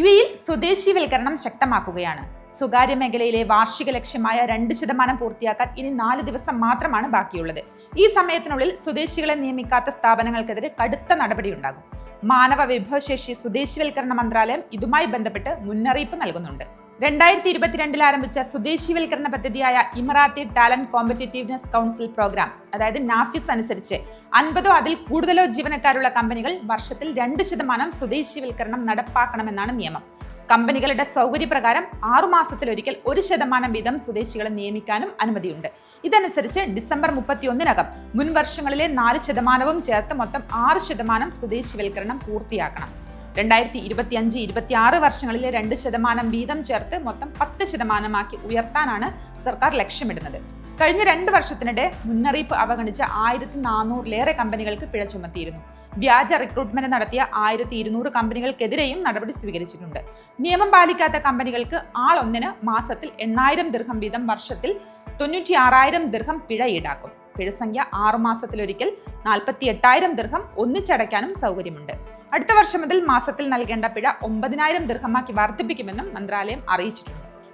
U എയിൽ സ്വദേശീവൽക്കരണം ശക്തമാക്കുകയാണ്. സ്വകാര്യ മേഖലയിലെ വാർഷിക ലക്ഷ്യമായ രണ്ട് ശതമാനം പൂർത്തിയാക്കാൻ ഇനി നാല് ദിവസം മാത്രമാണ് ബാക്കിയുള്ളത്. ഈ സമയത്തിനുള്ളിൽ സ്വദേശികളെ നിയമിക്കാത്ത സ്ഥാപനങ്ങൾക്കെതിരെ കടുത്ത നടപടിയുണ്ടാകും. മാനവ വിഭവശേഷി സ്വദേശിവൽക്കരണ മന്ത്രാലയം ഇതുമായി ബന്ധപ്പെട്ട് മുന്നറിയിപ്പ് നൽകുന്നുണ്ട്. രണ്ടായിരത്തി ഇരുപത്തിരണ്ടിൽ ആരംഭിച്ച സ്വദേശിവൽക്കരണ പദ്ധതിയായ Emirati talent competitiveness council programme അതായത് നാഫിസ് അനുസരിച്ച് അൻപതോ അതിൽ കൂടുതലോ ജീവനക്കാരുള്ള കമ്പനികൾ വർഷത്തിൽ രണ്ട് ശതമാനം സ്വദേശിവൽക്കരണം നടപ്പാക്കണമെന്നാണ് നിയമം. കമ്പനികളുടെ സൗകര്യപ്രകാരം ആറുമാസത്തിലൊരിക്കൽ ഒരു ശതമാനം വീതം സ്വദേശികളെ നിയമിക്കാനും അനുമതിയുണ്ട്. ഇതനുസരിച്ച് ഡിസംബർ മുപ്പത്തിയൊന്നിനകം മുൻ വർഷങ്ങളിലെ നാല് ശതമാനവും ചേർത്ത് മൊത്തം ആറ് ശതമാനം സ്വദേശിവൽക്കരണം പൂർത്തിയാക്കണം. രണ്ടായിരത്തി ഇരുപത്തി അഞ്ച് ഇരുപത്തി ആറ് വർഷങ്ങളിലെ രണ്ട് ശതമാനം വീതം ചേർത്ത് മൊത്തം പത്ത് ശതമാനമാക്കി ഉയർത്താനാണ് സർക്കാർ ലക്ഷ്യമിടുന്നത്. കഴിഞ്ഞ രണ്ട് വർഷത്തിനിടെ മുന്നറിയിപ്പ് അവഗണിച്ച ആയിരത്തി നാനൂറിലേറെ കമ്പനികൾക്ക് പിഴ ചുമത്തിയിരുന്നു. വ്യാജ റിക്രൂട്ട്മെന്റ് നടത്തിയ ആയിരത്തി ഇരുന്നൂറ് കമ്പനികൾക്കെതിരെയും നടപടി സ്വീകരിച്ചിട്ടുണ്ട്. നിയമം പാലിക്കാത്ത കമ്പനികൾക്ക് ആൾ ഒന്നിന് മാസത്തിൽ എണ്ണായിരം ദീർഘം വീതം വർഷത്തിൽ തൊണ്ണൂറ്റി ആറായിരം ദീർഘം പിഴ ഈടാക്കും. പിഴസംഖ്യ ആറു മാസത്തിലൊരിക്കൽ നാൽപ്പത്തി എട്ടായിരം ദീർഘം ഒന്നിച്ചടയ്ക്കാനും സൗകര്യമുണ്ട്. അടുത്ത വർഷം മുതൽ മാസത്തിൽ നൽകേണ്ട പിഴ ഒമ്പതിനായിരം ദീർഘമാക്കി വർദ്ധിപ്പിക്കുമെന്നും മന്ത്രാലയം അറിയിച്ചിട്ടുണ്ട്.